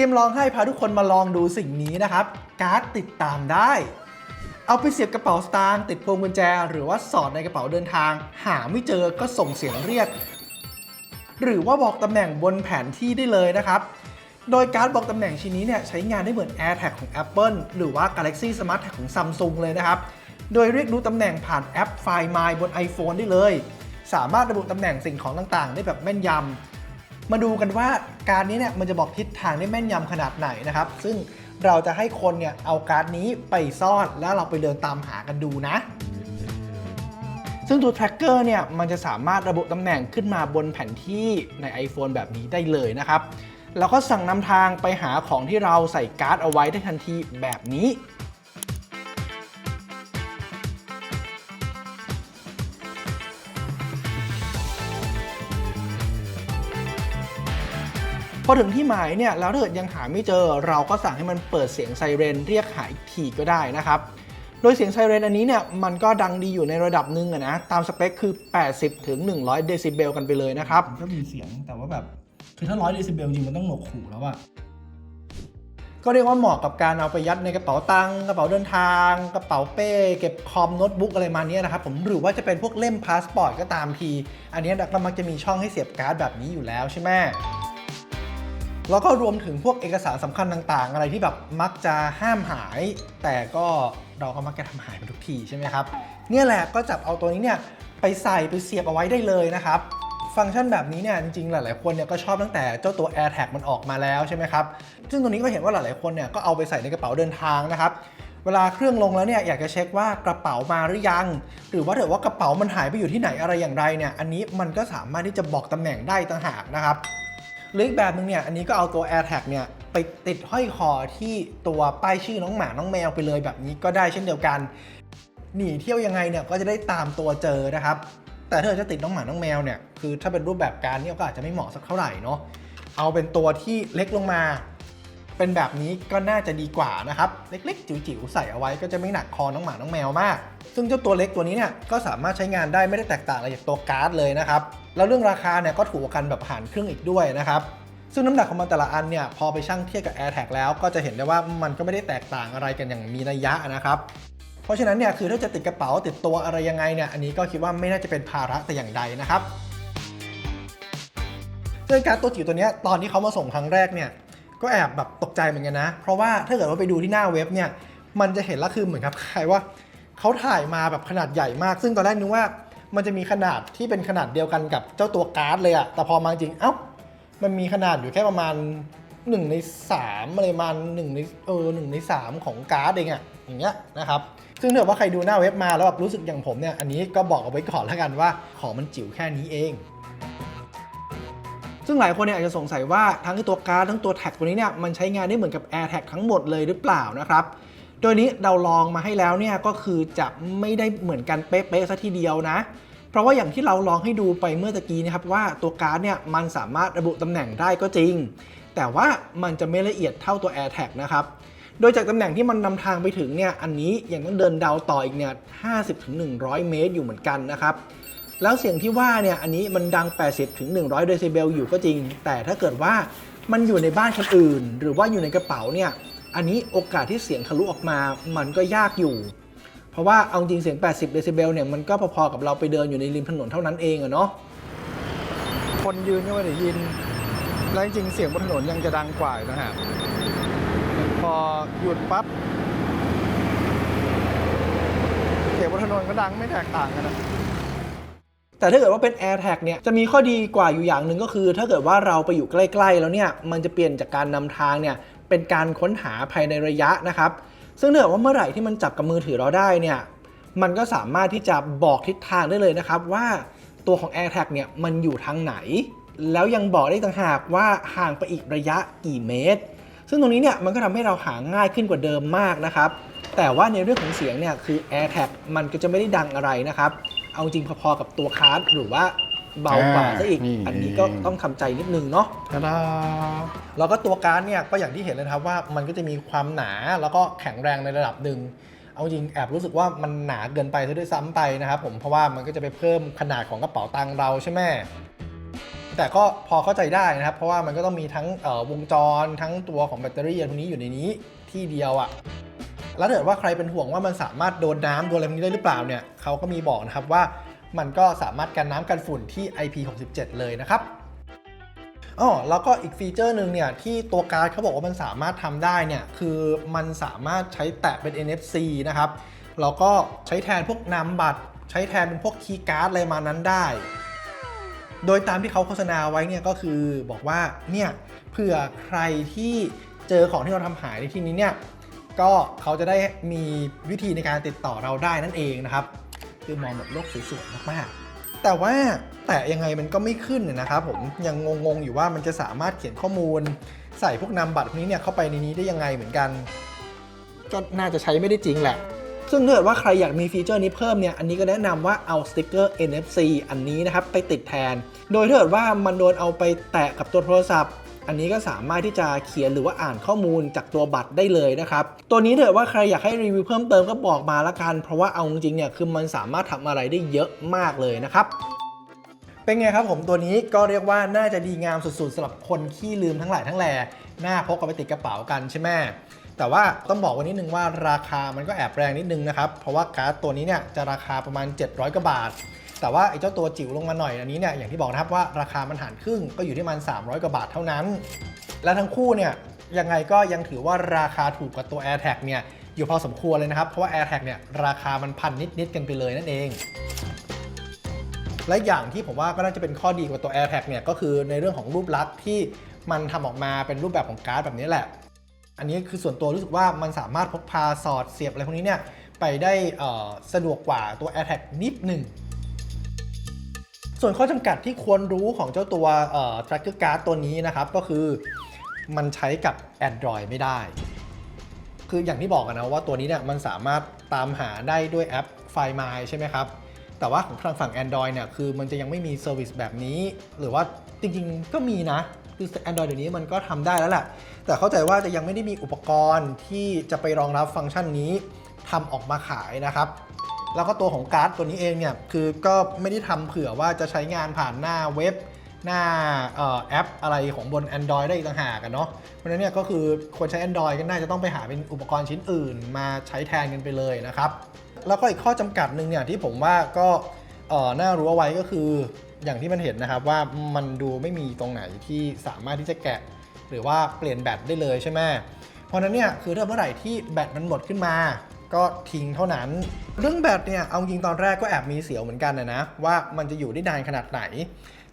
กมลองให้พาทุกคนมาลองดูสิ่งนี้นะครับ การ์ดติดตามได้ เอาไปเสียบกระเป๋าสตางค์ติดพวงกุญแจ หรือว่าสอดในกระเป๋าเดินทาง หาไม่เจอก็ส่งเสียงเรียก หรือว่าบอกตำแหน่งบนแผนที่ได้เลยนะครับ โดยการ์ดบอกตำแหน่งชิ้นนี้เนี่ยใช้งานได้เหมือน AirTag ของ Apple หรือว่า Galaxy Smart Tag ของ Samsung เลยนะครับ โดยเรียกรู้ตำแหน่งผ่านแอป Find My บน iPhone ได้เลย สามารถระบุตำแหน่งสิ่งของต่างๆ ได้แบบแม่นยำ มาดูกันว่าการนี้เนี่ยมันจะบอกทิศทางได้แม่นยำขนาดไหนนะครับ ซึ่งเราจะให้คนเนี่ยเอาการ์ดนี้ไปซ่อนแล้วเราไปเดินตามหากันดูนะ ซึ่งตัว tracker เนี่ยมันจะสามารถระบุตำแหน่งขึ้นมาบนแผนที่ใน iPhone แบบนี้ได้เลยนะครับแล้วก็สั่งนำทางไปหาของที่เราใส่การ์ดเอาไว้ได้ทันทีแบบนี้ อถึงที่หมายเนี่ยแล้วถ้าเกิดยังหาไม่เจอ เราก็สั่งให้มันเปิดเสียงไซเรนเรียกหาอีกทีก็ได้นะครับโดยเสียงไซเรนอันนี้เนี่ยมันก็ดังดีอยู่ในระดับหนึ่งอะนะตามสเปคคือ 80ถึง100 เดซิเบลกันไปเลยนะครับก็มีเสียงแต่ว่าแบบคือถ้า 100 เดซิเบลจริงมันต้องหนวกหูแล้วอะก็เรียกว่าเหมาะกับการเอาไปยัดในกระเป๋าตังค์กระเป๋าเดินทาง กระเป๋าเป้เก็บคอมโน้ตบุ๊กอะไรมาเนี้ยนะครับผมหรือว่าจะเป็นพวกเล่มพาสปอร์ตก็ตามที อันเนี้ยก็มักจะมีช่องให้เสียบการ์ดแบบนี้อยู่แล้วใช่ไหม แล้วก็รวมถึงพวกเอกสารสำคัญต่างๆ อะไรที่แบบมักจะห้ามหาย แต่ก็เราก็มักจะทำหายไปทุกทีใช่ไหมครับเนี่ยแหละก็จับเอาตัวนี้เนี่ยไปใส่ไปเสียบเอาไว้ได้เลยนะครับฟังก์ชันแบบนี้เนี่ยจริงๆ หลายๆ คนเนี่ยก็ชอบตั้งแต่เจ้าตัว AirTag มันออกมาแล้วใช่ไหมครับ ซึ่งตัวนี้ก็เห็นว่าหลายๆ คนเนี่ยก็เอาไปใส่ในกระเป๋าเดินทางนะครับ เวลาเครื่องลงแล้วเนี่ยอยากจะเช็คว่ากระเป๋ามาหรือยัง หรือว่าถ้าเกิดว่ากระเป๋ามันหายไปอยู่ที่ไหนอะไรอย่างไรเนี่ย อันนี้มันก็สามารถที่จะบอกตำแหน่งได้ต่างหากนะครับ หรืออีกแบบหนึงเนี่ยอันนี้ก็เอาตัว AirTag เนี่ยไปติดห้อยคอที่ตัวป้ายชื่อน้องหมาน้องแมวไปเลยแบบนี้ก็ได้เช่นเดียวกัน หนีเที่ยวยังไงเนี่ยก็จะได้ตามตัวเจอนะครับ แต่ถ้าจะติดน้องหมาน้องแมวเนี่ยคือถ้าเป็นรูปแบบการเนี่ยก็อาจจะไม่เหมาะสักเท่าไหร่เนาะเอาเป็นตัวที่เล็กลงมา เป็นแบบนี้ก็น่าจะดีกว่านะครับ เล็กๆ จิ๋วๆ ใส่เอาไว้ก็จะไม่หนักคอน้องหมาน้องแมวมาก ซึ่งเจ้าตัวเล็กตัวนี้เนี่ยก็สามารถใช้งานได้ไม่ได้แตกต่างอะไรจากตัวการ์ดเลยนะครับ แล้วเรื่องราคาเนี่ยก็ถูกกันแบบหารครึ่งอีกด้วยนะครับซึ่งน้ำหนักของมันแต่ละอันเนี่ยพอไปชั่งเทียบกับ AirTag แล้วก็จะเห็นได้ว่ามันก็ไม่ได้แตกต่างอะไรกันอย่างมีนัยยะนะครับ เพราะฉะนั้นเนี่ยคือถ้าจะติดกระเป๋าติดตัวอะไรยังไงเนี่ยอันนี้ก็คิดว่าไม่น่าจะเป็นภาระแต่อย่างใดนะครับซึ่งการ์ดตัวจิ๋วตัวนี้ตอนที่เขามาส่งครั้งแรกเนี่ย ก็แอบแบบตกใจเหมือนกันนะ เพราะว่าถ้าเกิดว่าไปดูที่หน้าเว็บเนี่ย มันจะเห็นละคือเหมือนครับใครว่าเขาถ่ายมาแบบขนาดใหญ่มาก ซึ่งตอนแรกนึกว่ามันจะมีขนาดที่เป็นขนาดเดียวกันกับเจ้าตัวการ์ดเลยอะแต่พอมาจริง เอ้า มันมีขนาดอยู่แค่ประมาณ1ใน3อะไรประมาณ1ในเออหใน 3 ของการ์ดเองอะอย่างเงี้ยนะครับ ซึ่งถ้าเกิดว่าใครดูหน้าเว็บมาแล้วแบบรู้สึกอย่างผมเนี่ย อันนี้ก็บอกเอาไว้ก่อนแล้วกันว่าของมันจิ๋วแค่นี้เอง ซึ่งหลายคนเนี่ยอาจจะสงสัยว่าทั้งตัวการ์ดทั้งตัวแท็กตัวนี้เนี่ยมันใช้งานได้เหมือนกับ AirTag ทั้งหมดเลยหรือเปล่านะครับโดยนี้เราลองมาให้แล้วเนี่ยก็คือจะไม่ได้เหมือนกันเป๊ะๆซะทีเดียวนะ เพราะว่าอย่างที่เราลองให้ดูไปเมื่อตะกี้นะครับว่าตัวการ์ดเนี่ยมันสามารถระบุตำแหน่งได้ก็จริง แต่ว่ามันจะไม่ละเอียดเท่าตัว AirTag นะครับโดยจากตำแหน่งที่มันนำทางไปถึงเนี่ยอันนี้ยังต้องเดินเดาต่ออีกเนี่ย50-100 เมตรอยู่เหมือนกันนะครับ แล้วเสียงที่ว่าเนี่ยอันนี้มันดัง 80ถึง100เดซิเบลอยู่ก็จริง แต่ถ้าเกิดว่ามันอยู่ในบ้านคนอื่น หรือว่าอยู่ในกระเป๋าเนี่ยอันนี้โอกาสที่เสียงทะลุออกมามันก็ยากอยู่ เพราะว่าเอาจริงเสียง 80 เดซิเบลเนี่ยมันก็พอๆกับเราไปเดินอยู่ในริมถนนเท่านั้นเองอะเนาะคนยืนก็ไม่ได้ยิน แล้วจริงเสียงบนถนนยังจะดังกว่านะฮะพอหยุดปั๊บเสียงบนถนนก็ดังไม่แตกต่างกันนะ แต่ถ้าเกิดว่าเป็น AirTag เนี่ยจะมีข้อดีกว่าอยู่อย่างหนึ่งก็คือ ถ้าเกิดว่าเราไปอยู่ใกล้ ๆ แล้วเนี่ยมันจะเปลี่ยนจากการนำทางเนี่ยเป็นการค้นหาภายในระยะนะครับ ซึ่งถ้าเกิดว่าเมื่อไหร่ที่มันจับกับมือถือเราได้เนี่ยมันก็สามารถที่จะบอกทิศทางได้เลยนะครับ ว่าตัวของ AirTag เนี่ยมันอยู่ทางไหน แล้วยังบอกได้ต่างหากว่าห่างไปอีกระยะกี่เมตร ซึ่งตรงนี้เนี่ยมันก็ทำให้เราหาง่ายขึ้นกว่าเดิมมากนะครับแต่ว่าในเรื่องของเสียงเนี่ยคือ AirTag มันก็จะไม่ได้ดังอะไรนะครับ เอาจริงพอๆกับตัวคาร์ดหรือว่าเบากว่าซะอีก อ่านี่อันนี้ก็ต้องทำใจนิดนึงเนาะ ตาดาแล้วก็ตัวการ์ดเนี่ยก็อย่างที่เห็นเลยนะครับว่ามันก็จะมีความหนาแล้วก็แข็งแรงในระดับหนึ่งเอาจริงแอบรู้สึกว่ามันหนาเกินไปซะด้วยซ้ำไปนะครับผมเพราะว่ามันก็จะไปเพิ่มขนาดของกระเป๋าตังค์เราใช่ไหมแต่ก็พอเข้าใจได้นะครับ เพราะว่ามันก็ต้องมีทั้งเอ่อวงจรทั้งตัวของแบตเตอรี่อะไรพวกนี้อยู่ในนี้ที่เดียวอะ่ะ แล้วถ้าเกิดว่าใครเป็นห่วงว่ามันสามารถโดนน้ำโดนอะไรพวกนี้ได้หรือเปล่าเนี่ยเขาก็มีบอกนะครับว่ามันก็สามารถกันน้ำกันฝุ่นที่ IP67 เลยนะครับอ๋อแล้วก็อีกฟีเจอร์หนึ่งเนี่ยที่ตัวการ์ดเขาบอกว่ามันสามารถทำได้เนี่ยคือมันสามารถใช้แตะเป็น NFC นะครับแล้วก็ใช้แทนพวกนามบัตร ใช้แทนเป็นพวกคีย์การ์ดอะไรมานั้นได้ โดยตามที่เขาโฆษณาไว้เนี่ยก็คือบอกว่าเนี่ยเผื่อใครที่เจอของที่เราทำหายในที่นี้เนี่ย ก็เขาจะได้มีวิธีในการติดต่อเราได้นั่นเองนะครับ คือมองแบบโลกสวยๆมากๆ แต่ว่าแต่ยังไงมันก็ไม่ขึ้นเนี่ยนะครับผมยังงงๆอยู่ว่ามันจะสามารถเขียนข้อมูล ใส่พวกนามบัตรพวกนี้เนี่ยเข้าไปในนี้ได้ยังไงเหมือนกันก็น่าจะใช้ไม่ได้จริงแหละ ซึ่งถ้าเกิดว่าใครอยากมีฟีเจอร์นี้เพิ่มเนี่ย อันนี้ก็แนะนำว่าเอาสติกเกอร์ NFC อันนี้นะครับ ไปติดแทน โดยถ้าเกิดว่ามันโดนเอาไปแตะกับตัวโทรศัพท์ อันนี้ก็สามารถที่จะเขียนหรือว่าอ่านข้อมูลจากตัวบัตรได้เลยนะครับ ตัวนี้ถ้าเกิดว่าใครอยากให้รีวิวเพิ่มเติมก็บอกมาละกัน เพราะว่าเอาจริงๆเนี่ยคือมันสามารถทำอะไรได้เยอะมากเลยนะครับเป็นไงครับผมตัวนี้ก็เรียกว่าน่าจะดีงามสุดๆสำหรับคนขี้ลืมทั้งหลายทั้งแหล่หน้าพกเอาไปติดกระเป๋ากันใช่ไหมแต่ว่าต้องบอกวันนิดนึงว่าราคามันก็แอบแรงนิดนึงนะครับ เพราะว่าการ์ดตัวนี้เนี่ยจะราคาประมาณ 700กว่าบาท แต่ว่าไอ้เจ้าตัวจิ๋วลงมาหน่อยอันนี้เนี่ยอย่างที่บอกนะครับว่าราคามันหารครึ่งก็อยู่ที่มัน 300 กว่าบาทเท่านั้น และทั้งคู่เนี่ยยังไงก็ยังถือว่าราคาถูกกว่าตัว AirTag เนี่ยอยู่พอสมควรเลยนะครับ เพราะว่า AirTag เนี่ยราคามันพันนิดๆกันไปเลยนั่นเอง และอย่างที่ผมว่าก็น่าจะเป็นข้อดีกว่าตัว AirTag เนี่ยก็คือในเรื่องของรูปลักษณ์ที่มันทำออกมาเป็นรูปแบบของการ์ดแบบนี้แหละ อันนี้คือส่วนตัวรู้สึกว่ามันสามารถพกพาสอดเสียบอะไรพวกนี้เนี่ยไปได้สะดวกกว่าตัว AirTag นิดหนึ่ง ส่วนข้อจำกัดที่ควรรู้ของเจ้าตัว tracker card ตัวนี้นะครับ ก็คือมันใช้กับ Android ไม่ได้ คืออย่างที่บอกกันนะว่าตัวนี้เนี่ยมันสามารถตามหาได้ด้วยแอป Find My ใช่ไหมครับ แต่ว่าของทางฝั่ง Android เนี่ยคือมันจะยังไม่มีเซอร์วิสแบบนี้ หรือว่าจริงๆ ก็มีนะคือ Android เดี๋ยวนี้มันก็ทำได้แล้วแหละ แต่เข้าใจว่าจะยังไม่ได้มีอุปกรณ์ที่จะไปรองรับฟังก์ชันนี้ทำออกมาขายนะครับ แล้วก็ตัวของการ์ดตัวนี้เองเนี่ยคือก็ไม่ได้ทำเผื่อว่าจะใช้งานผ่านหน้าเว็บ หน้าออแอปอะไรของบน Android ได้อีกต่างหากกันเนาะเพราะฉะนั้นเนี่ยก็คือคนใช้ Android ก็น่าจะต้องไปหาเป็นอุปกรณ์ชิ้นอื่น มาใช้แทนกันไปเลยนะครับแล้วก็อีกข้อจำกัดหนึ่งเนี่ยที่ผมว่าก็น่ารู้เอาไว้ก็คืออย่างที่มันเห็นนะครับว่ามันดูไม่มีตรงไหนที่สามารถที่จะแกะ หรือว่าเปลี่ยนแบตได้เลยใช่ไหมเพราะนั้นเนี่ยคือถ้าเมื่อไหร่ที่แบตมันหมดขึ้นมา ก็ทิ้งเท่านั้น เรื่องแบตเนี่ยเอาจริงตอนแรกก็แอบมีเสียวเหมือนกันนะนะว่ามันจะอยู่ได้นานขนาดไหน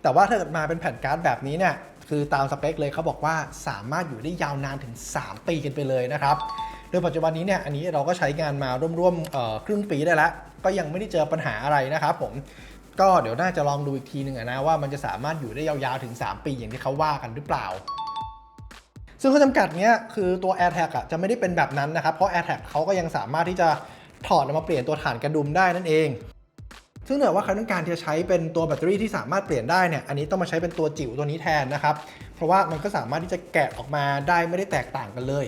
แต่ว่าถ้าเกิดมาเป็นแผ่นการ์ดแบบนี้เนี่ยคือตามสเปคเลยเขาบอกว่าสามารถอยู่ได้ยาวนานถึง 3 ปีกันไปเลยนะครับ โดยปัจจุบันนี้เนี่ยอันนี้เราก็ใช้งานมาร่วมๆครึ่งปีได้แล้ว ก็ยังไม่ได้เจอปัญหาอะไรนะครับผมก็เดี๋ยวน่าจะลองดูอีกทีหนึ่งนะว่ามันจะสามารถอยู่ได้ยาวๆถึง 3 ปีอย่างที่เขาว่ากันหรือเปล่า ซึ่งข้อจำกัดเนี้ยคือตัว AirTag อะจะไม่ได้เป็นแบบนั้นนะครับ เพราะ AirTag เขาก็ยังสามารถที่จะถอดออกมาเปลี่ยนตัวฐานกระดุมได้นั่นเอง ซึ่งถ้าเกิดว่าใครต้องการจะใช้เป็นตัวแบตเตอรี่ที่สามารถเปลี่ยนได้เนี่ย อันนี้ต้องมาใช้เป็นตัวจิ๋วตัวนี้แทนนะครับ เพราะว่ามันก็สามารถที่จะแกะออกมาได้ไม่ได้แตกต่างกันเลย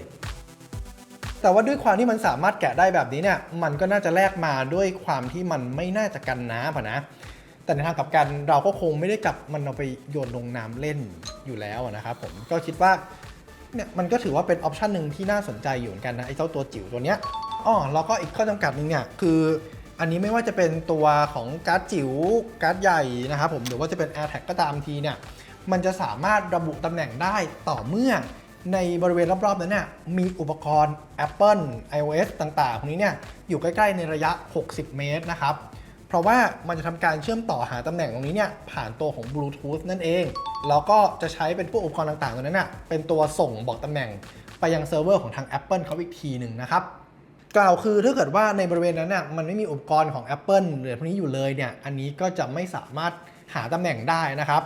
แต่ว่าด้วยความที่มันสามารถแกะได้แบบนี้เนี่ย มันก็น่าจะแลกมาด้วยความที่มันไม่น่าจะกันน้ำนะ แต่ในทางกลับกันเราก็คงไม่ได้กลับมันเอาไปโยนลงน้ำเล่นอยู่แล้วนะครับผม ก็คิดว่า เนี่ยมันก็ถือว่าเป็นออปชันหนึ่งที่น่าสนใจอยู่เหมือนกันนะไอ้เจ้าตัวจิ๋วตัวเนี้ยอ๋อแล้วก็อีกข้อจำกัดหนึงเนี่ยคืออันนี้ไม่ว่าจะเป็นตัวของการ์ดจิ๋วการ์ดใหญ่นะครับผมหรือว่าจะเป็น AirTag ก็ตามทีเนี่ยมันจะสามารถระบุตำแหน่งได้ต่อเมื่อในบริเวณรอบๆ นั้นเนี่ยมีอุปกรณ์ Apple iOS ต่างๆพวกนี้เนี่ยอยู่ใกล้ ๆ ในระยะ 60 เมตรนะครับ เพราะว่ามันจะทำการเชื่อมต่อหาตำแหน่งตรงนี้เนี่ยผ่านตัวของ Bluetooth นั่นเอง แล้วก็จะใช้เป็นพวกอุปกรณ์ต่างๆตัวนั้นน่ะเป็นตัวส่งบอกตำแหน่งไปยังเซิร์ฟเวอร์ของทาง Apple เขาอีกทีหนึ่งนะครับกล่าวคือถ้าเกิดว่าในบริเวณนั้นน่ะมันไม่มีอุปกรณ์ของ Apple หรือพวกนี้อยู่เลยเนี่ยอันนี้ก็จะไม่สามารถหาตำแหน่งได้นะครับ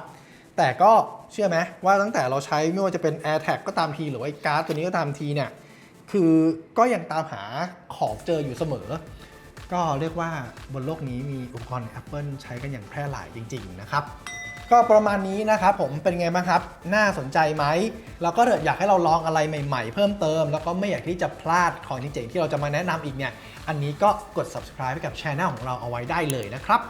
แต่ก็เชื่อไหมว่าตั้งแต่เราใช้ไม่ว่าจะเป็น AirTag ก็ตามทีหรือว่าไอ้การ์ดตัวนี้ก็ตามทีเนี่ยคือก็ยังตามหาของเจออยู่เสมอ ก็เรียกว่าบนโลกนี้มีอุปกรณ์ Apple ใช้กันอย่างแพร่หลายจริง ๆ นะครับ ก็ประมาณนี้นะครับผมเป็นไงบ้างครับ น่าสนใจไหมแล้วก็ถ้าอยากให้เราลองอะไรใหม่ ๆ เพิ่มเติม แล้วก็ไม่อยากที่จะพลาดของจริงๆที่เราจะมาแนะนำอีกเนี่ยอันนี้ก็กด subscribe ให้กับช anel ของเราเอาไว้ได้เลยนะครับ